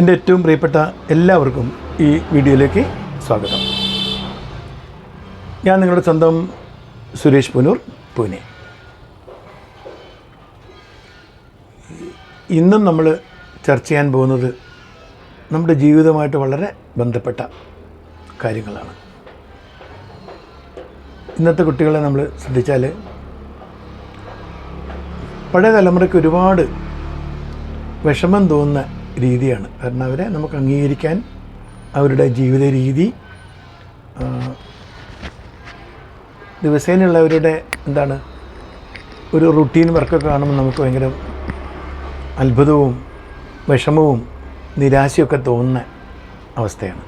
എന്റെ ഏറ്റവും പ്രിയപ്പെട്ട എല്ലാവർക്കും ഈ വീഡിയോയിലേക്ക് സ്വാഗതം. ഞാൻ നിങ്ങളുടെ സ്വന്തം സുരേഷ് പുനൂർ പൂനെ. ഇന്നും നമ്മൾ ചർച്ച ചെയ്യാൻ പോകുന്നത് നമ്മുടെ ജീവിതമായിട്ട് വളരെ ബന്ധപ്പെട്ട കാര്യങ്ങളാണ്. ഇന്നത്തെ കുട്ടികളെ നമ്മൾ ശ്രദ്ധിച്ചാൽ പഴയ തലമുറയ്ക്ക് ഒരുപാട് വിഷമം തോന്നുന്ന രീതിയാണ്. കാരണം അവരെ നമുക്ക് അംഗീകരിക്കാൻ അവരുടെ ജീവിത രീതി ദിവസേനയുള്ളവരുടെ എന്താണ് ഒരു റുട്ടീൻ വർക്കൊക്കെ കാണുമ്പോൾ നമുക്ക് ഭയങ്കര അത്ഭുതവും വിഷമവും നിരാശയൊക്കെ തോന്നുന്ന അവസ്ഥയാണ്.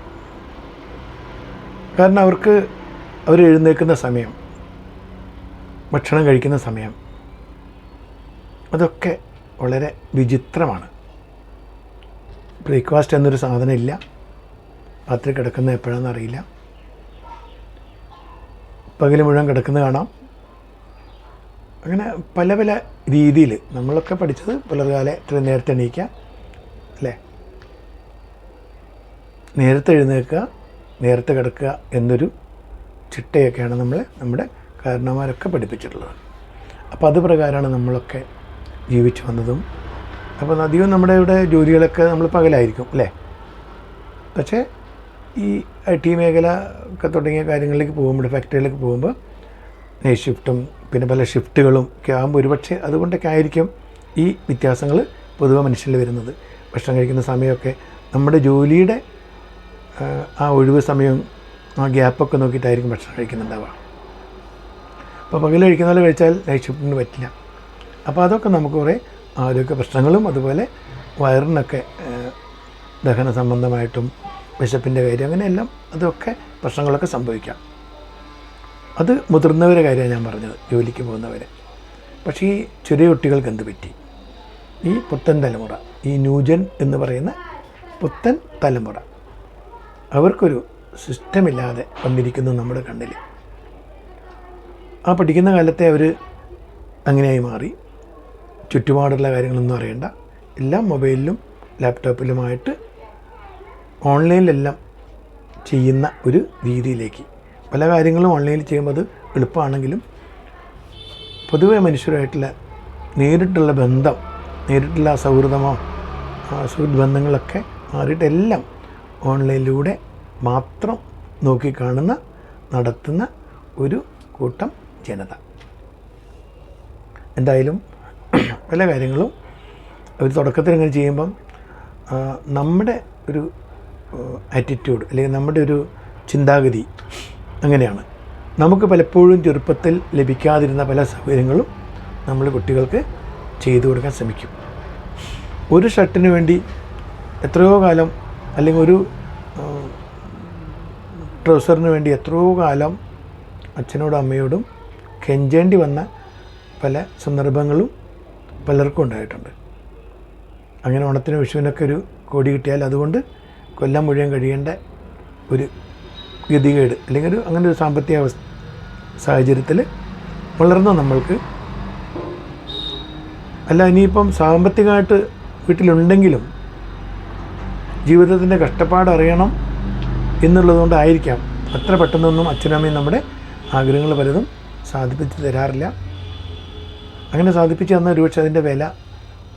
കാരണം അവർക്ക് അവർ എഴുന്നേൽക്കുന്ന സമയം ഭക്ഷണം കഴിക്കുന്ന സമയം അതൊക്കെ വളരെ വിചിത്രമാണ്. ബ്രേക്ക്ഫാസ്റ്റ് എന്നൊരു സാധനം ഇല്ല. രാത്രി കിടക്കുന്നത് എപ്പോഴാണെന്ന് അറിയില്ല. മുഴുവൻ കിടക്കുന്ന കാണാം. അങ്ങനെ പല പല രീതിയിൽ നമ്മളൊക്കെ പഠിച്ചത് പുലർകാലെ ഇത്ര നേരത്തെ എണീക്കുക അല്ലേ? നേരത്തെ എഴുന്നേൽക്കുക നേരത്തെ കിടക്കുക എന്നൊരു ചിട്ടയൊക്കെയാണ് നമ്മൾ നമ്മുടെ കാരണന്മാരൊക്കെ പഠിപ്പിച്ചിട്ടുള്ളത്. അപ്പോൾ അത് പ്രകാരമാണ് നമ്മളൊക്കെ ജീവിച്ചു വന്നതും അപ്പോൾ അധികം നമ്മുടെ ഇവിടെ ജോലികളൊക്കെ നമ്മൾ പകലായിരിക്കും അല്ലേ? പക്ഷേ ഈ ഐ ടി മേഖല ഒക്കെ തുടങ്ങിയ കാര്യങ്ങളിലേക്ക് പോകുമ്പോൾ ഫാക്ടറിയിലേക്ക് പോകുമ്പോൾ നൈറ്റ് ഷിഫ്റ്റും പിന്നെ പല ഷിഫ്റ്റുകളും ഒക്കെ ആകുമ്പോൾ ഒരുപക്ഷെ അതുകൊണ്ടൊക്കെ ആയിരിക്കും ഈ വ്യത്യാസങ്ങൾ പൊതുവെ മനുഷ്യരിൽ വരുന്നത്. ഭക്ഷണം കഴിക്കുന്ന സമയമൊക്കെ നമ്മുടെ ജോലിയുടെ ആ, ഒഴിവ് സമയം ആ ഗ്യാപ്പൊക്കെ നോക്കിയിട്ടായിരിക്കും ഭക്ഷണം കഴിക്കുന്നുണ്ടാവുക. അപ്പോൾ പകൽ കഴിക്കുന്ന പോലെ കഴിച്ചാൽ നൈറ്റ് ഷിഫ്റ്റിന് പറ്റില്ല. അപ്പോൾ അതൊക്കെ നമുക്ക് കുറേ ആരോഗ്യ പ്രശ്നങ്ങളും അതുപോലെ വയറിനൊക്കെ ദഹന സംബന്ധമായിട്ടും വിശപ്പിന്റെ കാര്യം അങ്ങനെയെല്ലാം അതൊക്കെ പ്രശ്നങ്ങളൊക്കെ സംഭവിക്കാം. അത് മുതിർന്നവരെ കാര്യമാണ് ഞാൻ പറഞ്ഞത് ജോലിക്ക് പോകുന്നവരെ. പക്ഷേ ഈ ചെറിയ കുട്ടികൾക്ക് എന്ത് പറ്റി? ഈ പുത്തൻ തലമുറ ഈ ന്യൂജൻ എന്ന് പറയുന്ന പുത്തൻ തലമുറ അവർക്കൊരു സിസ്റ്റമില്ലാതെ വന്നിരിക്കുന്നു നമ്മുടെ കണ്ണിൽ. ആ പഠിക്കുന്ന കാലത്തെ അവർ അങ്ങനെയായി മാറി. ചുറ്റുപാടുള്ള കാര്യങ്ങളൊന്നും അറിയണ്ട. എല്ലാം മൊബൈലിലും ലാപ്ടോപ്പിലുമായിട്ട് ഓൺലൈനിലെല്ലാം ചെയ്യുന്ന ഒരു രീതിയിലേക്ക്. പല കാര്യങ്ങളും ഓൺലൈനിൽ ചെയ്യുമ്പോൾ അത് എളുപ്പമാണെങ്കിലും പൊതുവെ മനുഷ്യരുമായിട്ടുള്ള നേരിട്ടുള്ള ബന്ധം നേരിട്ടുള്ള സൗഹൃദമോ സുഹൃത്ത് ബന്ധങ്ങളൊക്കെ മാറിയിട്ട് എല്ലാം ഓൺലൈനിലൂടെ മാത്രം നോക്കിക്കാണുന്ന നടത്തുന്ന ഒരു കൂട്ടം ജനത. എന്തായാലും പല കാര്യങ്ങളും ഒരു തുടക്കത്തിൽ ഇങ്ങനെ ചെയ്യുമ്പം നമ്മുടെ ഒരു ആറ്റിറ്റ്യൂഡ് അല്ലെങ്കിൽ നമ്മുടെ ഒരു ചിന്താഗതി അങ്ങനെയാണ്. നമുക്ക് പലപ്പോഴും ചെറുപ്പത്തിൽ ലഭിക്കാതിരുന്ന പല സൗകര്യങ്ങളും നമ്മൾ കുട്ടികൾക്ക് ചെയ്തു കൊടുക്കാൻ ശ്രമിക്കും. ഒരു ഷർട്ടിന് വേണ്ടി എത്രയോ കാലം അല്ലെങ്കിൽ ഒരു ട്രൗസറിന് വേണ്ടി എത്രയോ കാലം അച്ഛനോടും അമ്മയോടും കെഞ്ചേണ്ടി വന്ന പല സന്ദർഭങ്ങളും പലർക്കും ഉണ്ടായിട്ടുണ്ട്. അങ്ങനെ ഓണത്തിന് വിഷുവിനൊക്കെ ഒരു കോടി കിട്ടിയാൽ അതുകൊണ്ട് കൊല്ലം മുഴുവൻ കഴിയേണ്ട ഒരു ഗതികേട് അല്ലെങ്കിൽ ഒരു അങ്ങനെ ഒരു സാമ്പത്തിക അവസ്ഥ സാഹചര്യത്തിൽ വളർന്ന നമ്മൾക്ക് അല്ല ഇനിയിപ്പം സാമ്പത്തികമായിട്ട് വീട്ടിലുണ്ടെങ്കിലും ജീവിതത്തിന്റെ കഷ്ടപ്പാട് അറിയണം എന്നുള്ളതുകൊണ്ടായിരിക്കാം അത്ര പെട്ടെന്നൊന്നും അച്ഛനമ്മയും നമ്മുടെ ആഗ്രഹങ്ങൾ പലതും സാധിപ്പിച്ച് തരാറില്ല. അങ്ങനെ സാധിപ്പിച്ച് തന്ന ഒരുപക്ഷെ അതിന്റെ വില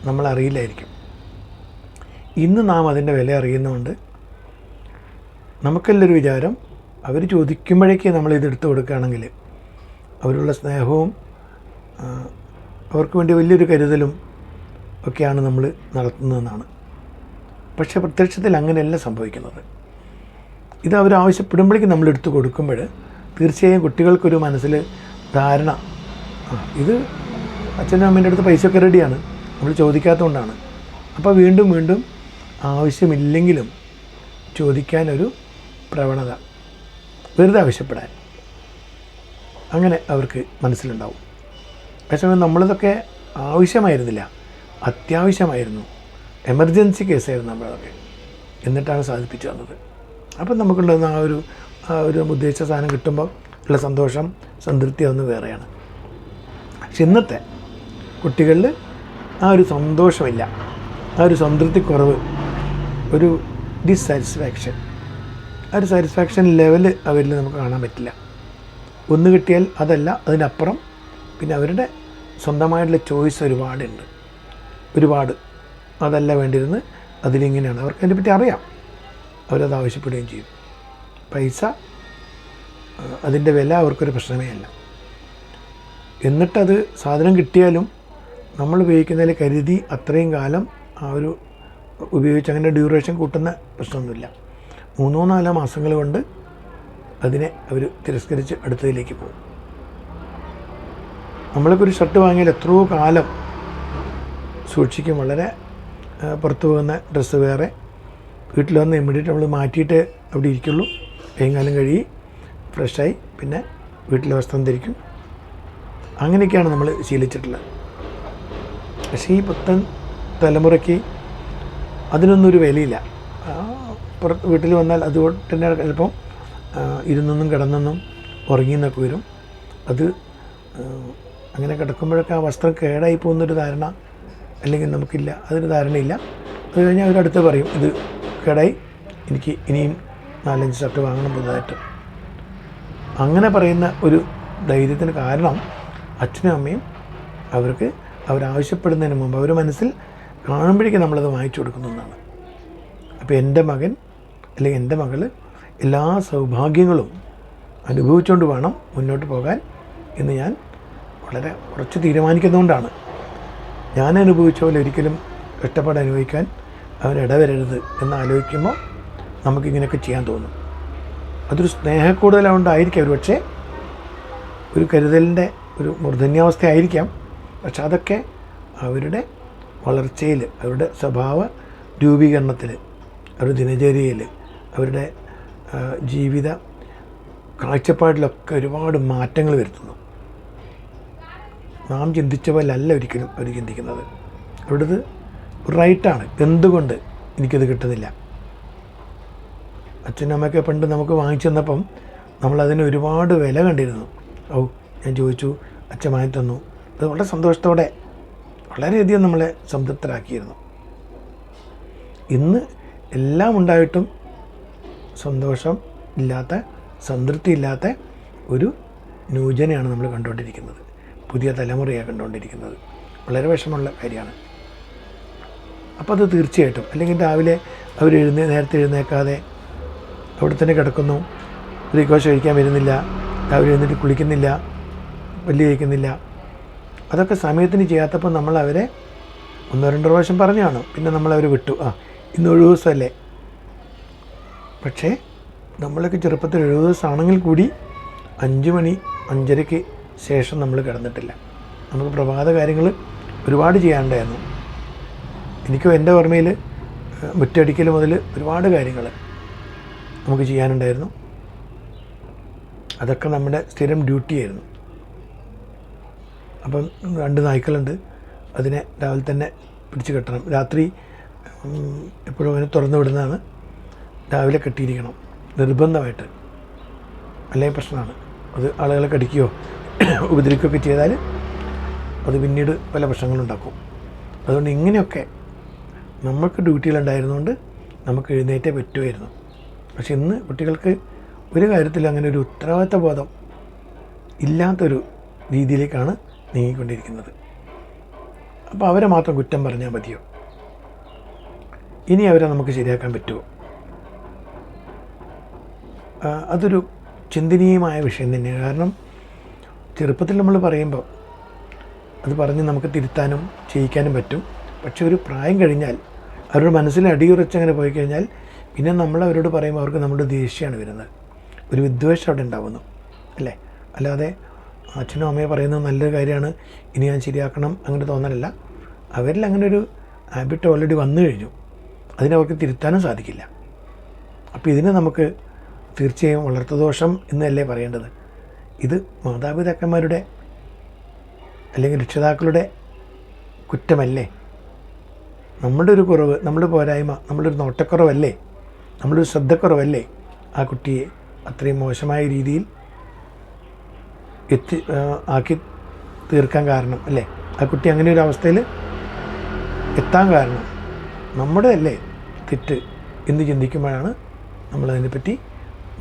നമ്മൾ അറിയില്ലായിരിക്കും ഇന്ന് നാം അതിന്റെ വില അറിയുന്നതുകൊണ്ട് നമുക്കെല്ലൊരു വിചാരം അവർ ചോദിക്കുമ്പോഴേക്ക് നമ്മൾ ഇത് എടുത്തു കൊടുക്കുകയാണെങ്കിൽ അവരുള്ള സ്നേഹവും അവർക്ക് വേണ്ടി വലിയൊരു കരുതലും ഒക്കെയാണ് നമ്മൾ നടത്തുന്നതെന്നാണ്. പക്ഷേ പ്രത്യക്ഷത്തിൽ അങ്ങനെയല്ല സംഭവിക്കുന്നത്. ഇത് അവർ ആവശ്യപ്പെടുമ്പോഴേക്കും നമ്മൾ എടുത്തു കൊടുക്കുമ്പോൾ തീർച്ചയായും കുട്ടികൾക്കൊരു മനസ്സിൽ ധാരണ ഇത് അച്ഛനും അമ്മേന്റെ അടുത്ത് പൈസ ഒക്കെ റെഡിയാണ് നമ്മൾ ചോദിക്കാത്തതുകൊണ്ടാണ്. അപ്പോൾ വീണ്ടും വീണ്ടും ആവശ്യമില്ലെങ്കിലും ചോദിക്കാനൊരു പ്രവണത വെറുതെ ആവശ്യപ്പെടാൻ അങ്ങനെ അവർക്ക് മനസ്സിലുണ്ടാവും. അതേസമയം നമ്മളിതൊക്കെ ആവശ്യമായിരുന്നില്ല. അത്യാവശ്യമായിരുന്നു. എമർജൻസി കേസായിരുന്നു നമ്മളതൊക്കെ. എന്നിട്ടാണ് സാധിപ്പിച്ചു തന്നത്. അപ്പം നമുക്കുണ്ടായിരുന്ന ആ ഒരു ആ ഒരു ഉദ്ദേശിച്ച സാധനം കിട്ടുമ്പോൾ ഉള്ള സന്തോഷം സംതൃപ്തി അതൊന്ന് വേറെയാണ്. പക്ഷെ ഇന്നത്തെ കുട്ടികളിൽ ആ ഒരു സന്തോഷമില്ല. ആ ഒരു സംതൃപ്തി കുറവ് ഒരു ഡിസാറ്റിസ്ഫാക്ഷൻ ആ ഒരു സാറ്റിസ്ഫാക്ഷൻ ലെവൽ അവരിൽ നമുക്ക് കാണാൻ പറ്റില്ല. ഒന്ന് കിട്ടിയാൽ അതല്ല അതിനപ്പുറം പിന്നെ അവരുടെ സ്വന്തമായിട്ടുള്ള ചോയ്സ് ഒരുപാടുണ്ട്. ഒരുപാട്. അതല്ല വേണ്ടിയിരുന്ന് അതിലിങ്ങനെയാണ്. അവർക്ക് അതിനെപ്പറ്റി അറിയാം. അവരത് ആവശ്യപ്പെടുകയും ചെയ്യും. പൈസ അതിന്റെ വില അവർക്കൊരു പ്രശ്നമേ അല്ല. എന്നിട്ടത് സാധനം കിട്ടിയാലും നമ്മൾ ഉപയോഗിക്കുന്നതിൽ കരുതി അത്രയും കാലം ആ ഒരു ഉപയോഗിച്ച് അങ്ങനെ ഡ്യൂറേഷൻ കൂട്ടുന്ന പ്രശ്നമൊന്നുമില്ല. മൂന്നോ നാലോ മാസങ്ങൾ കൊണ്ട് അതിനെ അവർ തിരസ്കരിച്ച് അടുത്തതിലേക്ക് പോകും. നമ്മളിപ്പോൾ ഒരു ഷർട്ട് വാങ്ങിയാൽ എത്രയോ കാലം സൂക്ഷിക്കും. വളരെ പുറത്തു പോകുന്ന ഡ്രസ്സ് വേറെ. വീട്ടിൽ വന്ന് ഇമ്മീഡിയറ്റ് നമ്മൾ മാറ്റിയിട്ട് അവിടെ ഇരിക്കുള്ളൂ. കൈകാലം കഴുകി ഫ്രഷായി പിന്നെ വീട്ടിലെ വസ്ത്രം ധരിക്കും. അങ്ങനെയൊക്കെയാണ് നമ്മൾ ശീലിച്ചിട്ടുള്ളത്. പക്ഷേ ഈ പുത്തൻ തലമുറയ്ക്ക് അതിനൊന്നും ഒരു വിലയില്ല. വീട്ടിൽ വന്നാൽ അതുകൊണ്ട് തന്നെ ചിലപ്പം ഇരുന്നൊന്നും കിടന്നൊന്നും ഉറങ്ങിയെന്നൊക്കെ വരും. അത് അങ്ങനെ കിടക്കുമ്പോഴൊക്കെ ആ വസ്ത്രം കേടായി പോകുന്നൊരു ധാരണ അല്ലെങ്കിൽ നമുക്കില്ല അതൊരു ധാരണയില്ല. അത് കഴിഞ്ഞാൽ അവരടുത്ത് പറയും ഇത് കേടായി എനിക്ക് ഇനിയും നാലഞ്ച് ഷർട്ട് വാങ്ങണം പുതുതായിട്ട്. അങ്ങനെ പറയുന്ന ഒരു ധൈര്യത്തിന് കാരണം അച്ഛനും അമ്മയും അവർക്ക് അവരാവശ്യപ്പെടുന്നതിന് മുമ്പ് അവർ മനസ്സിൽ കാണുമ്പോഴേക്കും നമ്മളത് വാങ്ങിച്ചു കൊടുക്കുന്നതാണ് അപ്പോൾ എന്റെ മകൻ അല്ലെങ്കിൽ എന്റെ മകൾ എല്ലാ സൗഭാഗ്യങ്ങളും അനുഭവിച്ചുകൊണ്ട് വേണം മുന്നോട്ട് പോകാൻ എന്ന് ഞാൻ വളരെ കുറച്ച് തീരുമാനിക്കുന്നതുകൊണ്ടാണ്. ഞാൻ അനുഭവിച്ച പോലെ ഒരിക്കലും കഷ്ടപ്പാട് അനുഭവിക്കാൻ അവൻ ഇടവരരുത് എന്ന് ആലോചിക്കുമ്പോൾ നമുക്കിങ്ങനെയൊക്കെ ചെയ്യാൻ തോന്നും. അതൊരു സ്നേഹക്കൂടുതലുകൊണ്ടായിരിക്കാം ഒരു പക്ഷേ ഒരു കരുതലിന്റെ ഒരു മൂർധന്യാവസ്ഥ ആയിരിക്കാം പക്ഷെ അതൊക്കെ അവരുടെ വളർച്ചയിൽ അവരുടെ സ്വഭാവ രൂപീകരണത്തിൽ അവരുടെ ദിനചര്യയിൽ അവരുടെ ജീവിത കാഴ്ചപ്പാടിലൊക്കെ ഒരുപാട് മാറ്റങ്ങൾ വരുത്തുന്നു. നാം ചിന്തിച്ച പോലെ അല്ല ഒരിക്കലും അവർ ചിന്തിക്കുന്നത്. അവിടുത് റൈറ്റാണ്. എന്തുകൊണ്ട് എനിക്കത് കിട്ടുന്നില്ല? അച്ഛനും അമ്മയൊക്കെ പണ്ട് നമുക്ക് വാങ്ങിച്ചു തന്നപ്പം നമ്മളതിന് ഒരുപാട് വില കണ്ടിരുന്നു. ഔ ഞാൻ ചോദിച്ചു അച്ഛൻ വാങ്ങി തന്നു അത് വളരെ സന്തോഷത്തോടെ വളരെയധികം നമ്മളെ സംതൃപ്തരാക്കിയിരുന്നു. ഇന്ന് എല്ലാം ഉണ്ടായിട്ടും സന്തോഷം ഇല്ലാത്ത സംതൃപ്തി ഇല്ലാത്ത ഒരു ന്യൂജനയാണ് നമ്മൾ കണ്ടുകൊണ്ടിരിക്കുന്നത്. പുതിയ തലമുറയാണ് കണ്ടുകൊണ്ടിരിക്കുന്നത്. വളരെ വിഷമമുള്ള കാര്യമാണ്. അപ്പോൾ അത് തീർച്ചയായിട്ടും. അല്ലെങ്കിൽ രാവിലെ അവർ എഴുന്നേ നേരത്തെ എഴുന്നേക്കാതെ അവിടെ തന്നെ കിടക്കുന്നു ബ്രേക്ക്ഫാസ്റ്റ് കഴിക്കാൻ വരുന്നില്ല. രാവിലെ എഴുന്നേറ്റ് കുളിക്കുന്നില്ല. പല്ല് കഴിക്കുന്നില്ല അതൊക്കെ സമയത്തിന് ചെയ്യാത്തപ്പോൾ നമ്മൾ അവരെ ഒന്നോ രണ്ടോ പ്രാവശ്യം പറഞ്ഞാണ്. പിന്നെ നമ്മളവർ വിട്ടു. ആ ഇന്ന് ഒഴിവ് ദിവസമല്ലേ? പക്ഷേ നമ്മളൊക്കെ ചെറുപ്പത്തിൽ എഴുപത് ദിവസമാണെങ്കിൽ കൂടി അഞ്ച് മണി അഞ്ചരയ്ക്ക് ശേഷം നമ്മൾ കിടന്നിട്ടില്ല. നമുക്ക് പ്രഭാത കാര്യങ്ങൾ ഒരുപാട് ചെയ്യാണ്ടായിരുന്നു എനിക്കും എന്റെ ഓർമ്മയിൽ മുറ്റടിക്കൽ മുതൽ ഒരുപാട് കാര്യങ്ങൾ നമുക്ക് ചെയ്യാനുണ്ടായിരുന്നു. അതൊക്കെ നമ്മുടെ സ്ഥിരം ഡ്യൂട്ടിയായിരുന്നു. അപ്പം രണ്ട് നായ്ക്കളുണ്ട്. അതിനെ രാവിലെ തന്നെ പിടിച്ച് കെട്ടണം. രാത്രി എപ്പോഴും അതിനെ തുറന്നു വിടുന്നതാണ്. രാവിലെ കെട്ടിയിരിക്കണം. നിർബന്ധമായിട്ട്. അല്ലെങ്കിൽ പ്രശ്നമാണ്. അത് ആളുകളെ കടിക്കുകയോ ഉപദ്രവിക്കുകയൊക്കെ ചെയ്താൽ അത് പിന്നീട് പല പ്രശ്നങ്ങളുണ്ടാക്കും അതുകൊണ്ട് ഇങ്ങനെയൊക്കെ നമുക്ക് ഡ്യൂട്ടികളുണ്ടായിരുന്നുകൊണ്ട് നമുക്ക് എഴുന്നേറ്റേ പറ്റുമായിരുന്നു. പക്ഷെ ഇന്ന് കുട്ടികൾക്ക് ഒരു കാര്യത്തിൽ അങ്ങനെ ഒരു ഉത്തരവാദിത്ത ബോധം ഇല്ലാത്തൊരു രീതിയിലേക്കാണ് നീങ്ങിക്കൊണ്ടിരിക്കുന്നത്. അപ്പോൾ അവരെ മാത്രം കുറ്റം പറഞ്ഞാൽ മതിയോ? ഇനി അവരെ നമുക്ക് ശരിയാക്കാൻ പറ്റുമോ അതൊരു ചിന്തനീയമായ വിഷയം തന്നെയാണ്. കാരണം ചെറുപ്പത്തിൽ നമ്മൾ പറയുമ്പോൾ അത് പറഞ്ഞ് നമുക്ക് തിരുത്താനും ചെയ്യിക്കാനും പറ്റും. പക്ഷെ ഒരു പ്രായം കഴിഞ്ഞാൽ അവരുടെ മനസ്സിൽ അടിയുറച്ചങ്ങനെ പോയി കഴിഞ്ഞാൽ പിന്നെ നമ്മൾ അവരോട് പറയുമ്പോൾ അവർക്ക് നമ്മുടെ ദേഷ്യമാണ് വരുന്നത്. ഒരു വിദ്വേഷം അവിടെ ഉണ്ടാവുന്നു. അല്ലേ? അല്ലാതെ അച്ഛനും അമ്മയെ പറയുന്നത് നല്ലൊരു കാര്യമാണ്. ഇനി ഞാൻ ശരിയാക്കണം അങ്ങനെ തോന്നലല്ല. അവരിൽ അങ്ങനെ ഒരു ഹാബിറ്റ് ഓൾറെഡി വന്നു കഴിഞ്ഞു. അതിനവർക്ക് തിരുത്താനും സാധിക്കില്ല. അപ്പോൾ ഇതിനെ നമുക്ക് തീർച്ചയായും വളർത്തുദോഷം എന്നല്ലേ പറയേണ്ടത്? ഇത് മാതാപിതാക്കന്മാരുടെ അല്ലെങ്കിൽ രക്ഷിതാക്കളുടെ കുറ്റമല്ലേ? നമ്മളുടെ ഒരു കുറവ് നമ്മുടെ പോരായ്മ നമ്മുടെ ഒരു നോട്ടക്കുറവല്ലേ? നമ്മളൊരു ശ്രദ്ധക്കുറവല്ലേ? ആ കുട്ടിയെ അത്രയും മോശമായ രീതിയിൽ എത്തി ആക്കി തീർക്കാൻ കാരണം അല്ലേ? ആ കുട്ടി അങ്ങനെ ഒരു അവസ്ഥയിൽ എത്താൻ കാരണം നമ്മുടെ അല്ലേ തെറ്റ് എന്ന് ചിന്തിക്കുമ്പോഴാണ് നമ്മളതിനെപ്പറ്റി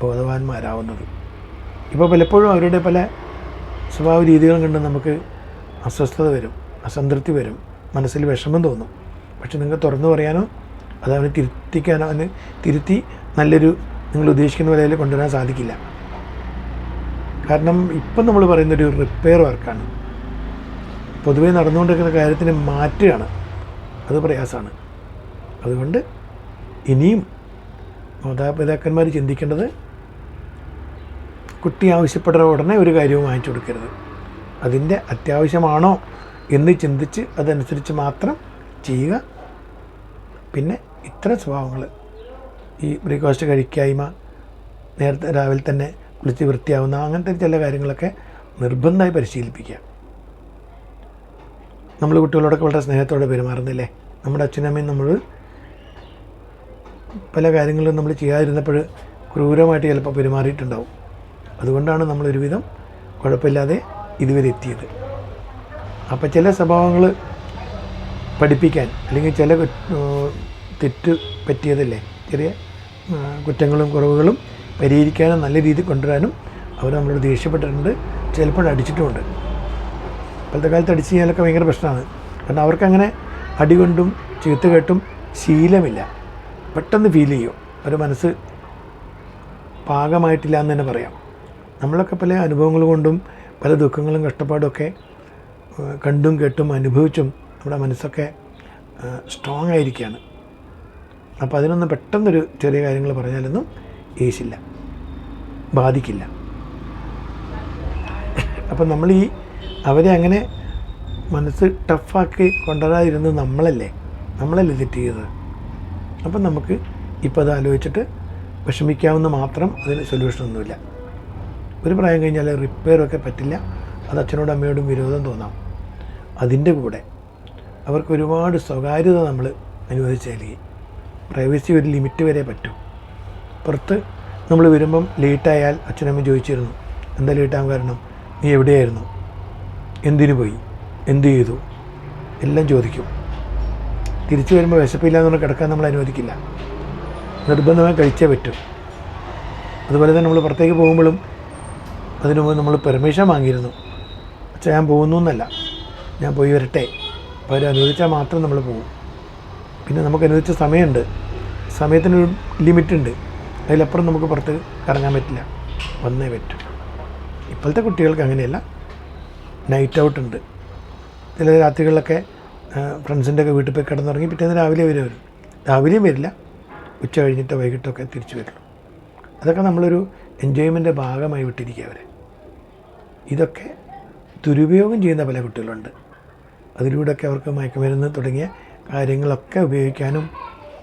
ബോധവാന്മാരാവുന്നത്. ഇപ്പോൾ പലപ്പോഴും അവരുടെ പല സ്വഭാവ രീതികളും കണ്ട് നമുക്ക് അസ്വസ്ഥത വരും അസംതൃപ്തി വരും മനസ്സിൽ വിഷമം തോന്നും. പക്ഷെ നിങ്ങൾക്ക് തുറന്നു പറയാനോ അത് അവനെ തിരുത്തിക്കാനോ അവന് തിരുത്തി നല്ലൊരു നിങ്ങൾ ഉദ്ദേശിക്കുന്ന നിലയിൽ കൊണ്ടുവരാൻ സാധിക്കില്ല. കാരണം ഇപ്പം നമ്മൾ പറയുന്നൊരു റിപ്പയർ വർക്കാണ് പൊതുവേ നടന്നുകൊണ്ടിരിക്കുന്ന കാര്യത്തിന് മാറ്റുകയാണ്. അത് പ്രയാസമാണ്. അതുകൊണ്ട് ഇനിയും മാതാപിതാക്കന്മാർ ചിന്തിക്കേണ്ടത് കുട്ടി ആവശ്യപ്പെടുന്ന ഉടനെ ഒരു കാര്യവും വാങ്ങിച്ചു കൊടുക്കരുത്. അതിന്റെ അത്യാവശ്യമാണോ എന്ന് ചിന്തിച്ച് അതനുസരിച്ച് മാത്രം ചെയ്യുക. പിന്നെ ഇത്തരം സ്വഭാവങ്ങൾ ഈ ബ്രേക്ക്ഫാസ്റ്റ് കഴിക്കായ്മ നേരത്തെ രാവിലെ തന്നെ കുളിച്ച് വൃത്തിയാവുന്ന അങ്ങനത്തെ ചില കാര്യങ്ങളൊക്കെ നിർബന്ധമായി പരിശീലിപ്പിക്കുക. നമ്മൾ കുട്ടികളോടൊക്കെ വളരെ സ്നേഹത്തോടെ പെരുമാറുന്നില്ലേ നമ്മുടെ അച്ഛനമ്മയും നമ്മൾ പല കാര്യങ്ങളും നമ്മൾ ചെയ്യാതിരുന്നപ്പോൾ ക്രൂരമായിട്ട് ചിലപ്പോൾ പെരുമാറിയിട്ടുണ്ടാവും. അതുകൊണ്ടാണ് നമ്മളൊരുവിധം കുഴപ്പമില്ലാതെ ഇതുവരെ എത്തിയത്. അപ്പോൾ ചില സ്വഭാവങ്ങൾ പഠിപ്പിക്കാൻ അല്ലെങ്കിൽ ചില തെറ്റ് പറ്റിയതല്ലേ? ചെറിയ കുറ്റങ്ങളും കുറവുകളും പരിഹരിക്കാനും നല്ല രീതിയിൽ കൊണ്ടുവരാനും അവർ നമ്മളോട് ദേഷ്യപ്പെട്ടിട്ടുണ്ട്. ചിലപ്പോൾ അടിച്ചിട്ടുമുണ്ട്. ഇപ്പോഴത്തെ കാലത്ത് അടിച്ചു കഴിഞ്ഞാലൊക്കെ ഭയങ്കര പ്രശ്നമാണ്. കാരണം അവർക്കങ്ങനെ അടി കൊണ്ടും ചീത്ത കേട്ടും ശീലമില്ല. പെട്ടെന്ന് ഫീൽ ചെയ്യും. ഒരു മനസ്സ് പാകമായിട്ടില്ല എന്ന് തന്നെ പറയാം. നമ്മളൊക്കെ പല അനുഭവങ്ങൾ കൊണ്ടും പല ദുഃഖങ്ങളും കഷ്ടപ്പാടും ഒക്കെ കണ്ടും കേട്ടും അനുഭവിച്ചും നമ്മുടെ മനസ്സൊക്കെ സ്ട്രോങ് ആയിരിക്കുകയാണ്. അപ്പോൾ അതിനൊന്ന് പെട്ടെന്നൊരു ചെറിയ കാര്യങ്ങൾ പറഞ്ഞാലൊന്നും ഏശില്ല. ബാധിക്കില്ല. അപ്പം നമ്മൾ ഈ അവരെ അങ്ങനെ മനസ്സ് ടഫാക്കി കൊണ്ടുവരാതിരുന്നത് നമ്മളല്ലേ? നമ്മളല്ലേ തെറ്റ് ചെയ്തത്? അപ്പം നമുക്ക് ഇപ്പം അത് ആലോചിച്ചിട്ട് വിഷമിക്കാവുന്ന മാത്രം അതിന് സൊല്യൂഷനൊന്നുമില്ല ഒരു പ്രായം കഴിഞ്ഞാൽ റിപ്പയറൊക്കെ പറ്റില്ല. അത് അച്ഛനോടും അമ്മയോടും വിരോധം തോന്നാം. അതിന്റെ കൂടെ അവർക്ക് ഒരുപാട് സ്വകാര്യത നമ്മൾ അനുവദിച്ചാൽ പ്രൈവസി ഒരു ലിമിറ്റ് വരെ പറ്റും. പുറത്ത് നമ്മൾ വരുമ്പം ലേറ്റായാൽ അച്ഛനമ്മ ചോദിച്ചിരുന്നു എന്താ ലേറ്റാകാൻ കാരണം? നീ എവിടെയായിരുന്നു? എന്തിനു പോയി? എന്ത് ചെയ്തു? എല്ലാം ചോദിക്കും. തിരിച്ചു വരുമ്പോൾ വിശപ്പില്ല എന്ന് പറഞ്ഞ് കിടക്കാൻ നമ്മൾ അനുവദിക്കില്ല. നിർബന്ധമായി കഴിച്ചേ പറ്റും. അതുപോലെ തന്നെ നമ്മൾ പുറത്തേക്ക് പോകുമ്പോഴും അതിനു മുമ്പ് നമ്മൾ പെർമിഷൻ വാങ്ങിയിരുന്നു. അച്ഛാ ഞാൻ പോകുന്നു എന്നല്ല. ഞാൻ പോയി വരട്ടെ. അപ്പോൾ അവർ അനുവദിച്ചാൽ മാത്രം നമ്മൾ പോകും പിന്നെ നമുക്ക് അനുവദിച്ച സമയമുണ്ട്. സമയത്തിനൊരു ലിമിറ്റുണ്ട് അതിലപ്പുറം നമുക്ക് പുറത്ത് കറങ്ങാൻ പറ്റില്ല. വന്നേ പറ്റും. ഇപ്പോഴത്തെ കുട്ടികൾക്ക് അങ്ങനെയല്ല. നൈറ്റ് ഔട്ട് ഉണ്ട്. ചില രാത്രികളിലൊക്കെ ഫ്രണ്ട്സിന്റെ ഒക്കെ വീട്ടിൽ പോയി കിടന്നുറങ്ങി പിറ്റേന്ന് രാവിലെ വരെ വരും. രാവിലെയും വരില്ല. ഉച്ച കഴിഞ്ഞിട്ട് വൈകിട്ടൊക്കെ തിരിച്ചു വരുള്ളൂ അതൊക്കെ നമ്മളൊരു എൻജോയ്മെന്റെ ഭാഗമായി വിട്ടിരിക്കുക അവരെ. ഇതൊക്കെ ദുരുപയോഗം ചെയ്യുന്ന പല കുട്ടികളുണ്ട്. അതിലൂടെയൊക്കെ അവർക്ക് മയക്കുമരുന്ന് തുടങ്ങിയ കാര്യങ്ങളൊക്കെ ഉപയോഗിക്കാനും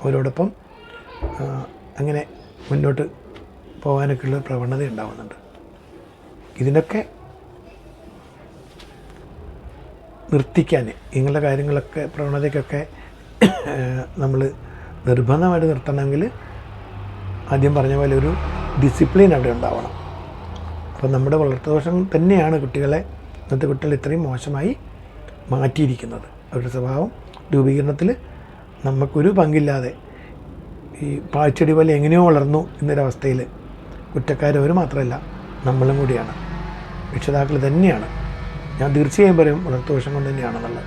അവരോടൊപ്പം അങ്ങനെ മുന്നോട്ട് പോകാനൊക്കെയുള്ള പ്രവണത ഉണ്ടാവുന്നുണ്ട്. ഇതിനൊക്കെ നിർത്തിക്കാൻ ഇങ്ങനെയുള്ള കാര്യങ്ങളൊക്കെ പ്രവണതയ്ക്കൊക്കെ നമ്മൾ നിർബന്ധമായിട്ട് നിർത്തണമെങ്കിൽ ആദ്യം പറഞ്ഞ പോലെ ഒരു ഡിസിപ്ലിൻ അവിടെ ഉണ്ടാവണം. അപ്പോൾ നമ്മുടെ വളർത്തുദോഷം തന്നെയാണ് കുട്ടികളെ ഇന്നത്തെ കുട്ടികൾ ഇത്രയും മോശമായി മാറ്റിയിരിക്കുന്നത്. അവരുടെ സ്വഭാവം രൂപീകരണത്തിൽ നമുക്കൊരു പങ്കില്ലാതെ ഈ പാഴ്ചെടി പോലെ എങ്ങനെയോ വളർന്നു എന്നൊരവസ്ഥയിൽ കുറ്റക്കാരവർ മാത്രമല്ല നമ്മളും കൂടിയാണ്. രക്ഷിതാക്കൾ തന്നെയാണ്. ഞാൻ തീർച്ചയായും പറയും വളർത്തുവശം കൊണ്ട് തന്നെയാണെന്നുള്ളത്.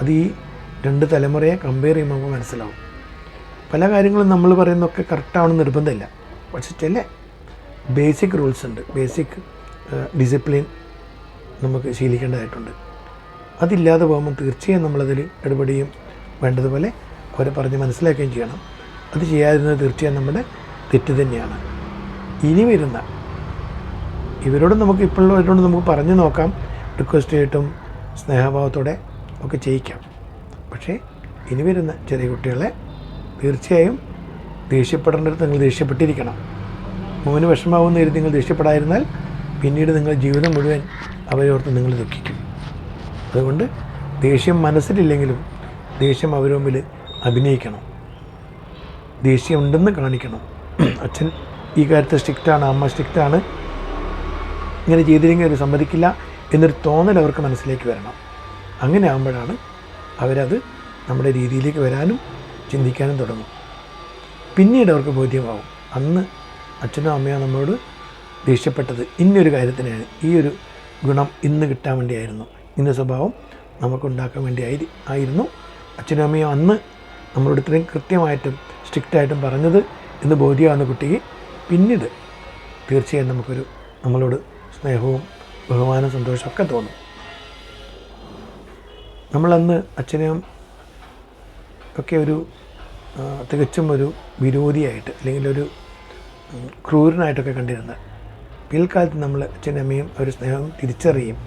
അത് ഈ രണ്ട് തലമുറയെ കമ്പയർ ചെയ്യുമ്പോൾ നമുക്ക് മനസ്സിലാവും. പല കാര്യങ്ങളും നമ്മൾ പറയുന്നതൊക്കെ കറക്റ്റാവണമെന്ന് നിർബന്ധമില്ല. പക്ഷേ ചില ബേസിക് റൂൾസ് ഉണ്ട്. ബേസിക് ഡിസിപ്ലിൻ നമുക്ക് ശീലിക്കേണ്ടതായിട്ടുണ്ട്. അതില്ലാതെ പോകുമ്പോൾ തീർച്ചയായും നമ്മളതിൽ ഇടപെടുകയും വേണ്ടതുപോലെ അവരെ പറഞ്ഞ് മനസ്സിലാക്കുകയും ചെയ്യണം. അത് ചെയ്യാതിരുന്നത് തീർച്ചയായും നമ്മുടെ തെറ്റ് തന്നെയാണ്. ഇനി വരുന്ന ഇവരോട് നമുക്ക് ഇപ്പോഴുള്ളവരോട് നമുക്ക് പറഞ്ഞു നോക്കാം റിക്വസ്റ്റ് ചെയ്തിട്ടും സ്നേഹഭാവത്തോടെ ഒക്കെ ചെയ്യിക്കാം. പക്ഷേ ഇനി വരുന്ന ചെറിയ കുട്ടികളെ തീർച്ചയായും ദേഷ്യപ്പെടേണ്ടടുത്ത് നിങ്ങൾ ദേഷ്യപ്പെട്ടിരിക്കണം. മോന് വിഷമാവുന്ന കരുതി നിങ്ങൾ ദേഷ്യപ്പെടാതിരുന്നാൽ പിന്നീട് നിങ്ങൾ ജീവിതം മുഴുവൻ അവരോർത്ത് നിങ്ങൾ ദുഃഖിക്കും. അതുകൊണ്ട് ദേഷ്യം മനസ്സിലില്ലെങ്കിലും ദേഷ്യം അവരുടെ മുമ്പിൽ അഭിനയിക്കണം. ദേഷ്യം ഉണ്ടെന്ന് കാണിക്കണം. അച്ഛൻ ഈ കാര്യത്തിൽ സ്ട്രിക്റ്റാണ് അമ്മ സ്ട്രിക്റ്റാണ്. ഇങ്ങനെ ചെയ്തില്ലെങ്കിൽ അവർ സമ്മതിക്കില്ല എന്നൊരു തോന്നൽ അവർക്ക് മനസ്സിലേക്ക് വരണം. അങ്ങനെ ആകുമ്പോഴാണ് അവരത് നമ്മുടെ രീതിയിലേക്ക് വരാനും ചിന്തിക്കാനും തുടങ്ങും. പിന്നീട് അവർക്ക് ബോധ്യമാവും അന്ന് അച്ഛനും അമ്മയോ നമ്മളോട് ദേഷ്യപ്പെട്ടത് ഇന്നൊരു കാര്യത്തിനാണ്. ഈ ഒരു ഗുണം ഇന്ന് കിട്ടാൻ വേണ്ടിയായിരുന്നു. ഇന്ന സ്വഭാവം നമുക്കുണ്ടാക്കാൻ വേണ്ടി ആയിരുന്നു. അച്ഛനും അമ്മയും അന്ന് നമ്മളോട് ഇത്രയും കൃത്യമായിട്ടും സ്ട്രിക്റ്റായിട്ടും പറഞ്ഞത് എന്ന് ബോധ്യമാകുന്ന കുട്ടിക്ക് പിന്നീട് തീർച്ചയായും നമുക്കൊരു നമ്മളോട് സ്നേഹവും ബഹുമാനവും സന്തോഷവും ഒക്കെ തോന്നും. നമ്മളന്ന് അച്ഛനെയും ഒക്കെ ഒരു തികച്ചും ഒരു വിരോധിയായിട്ട് അല്ലെങ്കിൽ ഒരു ക്രൂരനായിട്ടൊക്കെ കണ്ടിരുന്നത് പിൽക്കാലത്ത് നമ്മൾ അച്ഛനും അമ്മയും അവർ സ്നേഹം തിരിച്ചറിയും.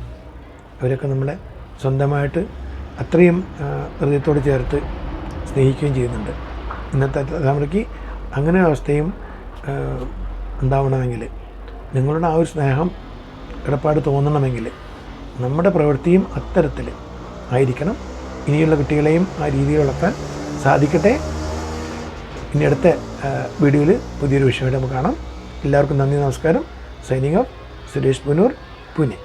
അവരൊക്കെ നമ്മളെ സ്വന്തമായിട്ട് അത്രയും ഹൃദയത്തോട് ചേർത്ത് സ്നേഹിക്കുകയും ചെയ്യുന്നുണ്ട്. ഇന്നത്തെ തലമുറയ്ക്ക് അങ്ങനെ അവസ്ഥയും ഉണ്ടാവണമെങ്കിൽ നിങ്ങളുടെ ആ ഒരു സ്നേഹം ഇടപാട് തോന്നണമെങ്കിൽ നമ്മുടെ പ്രവൃത്തിയും അത്തരത്തിൽ ആയിരിക്കണം. ഇനിയുള്ള കുട്ടികളെയും ആ രീതിയിൽ വളർത്താൻ സാധിക്കട്ടെ. ഇനി അടുത്ത വീഡിയോയിൽ പുതിയൊരു വിഷയമായിട്ട് നമുക്ക് കാണാം. എല്ലാവർക്കും നന്ദി നമസ്കാരം. Signing off. സുരേഷ് പുനൂർ പുനെ.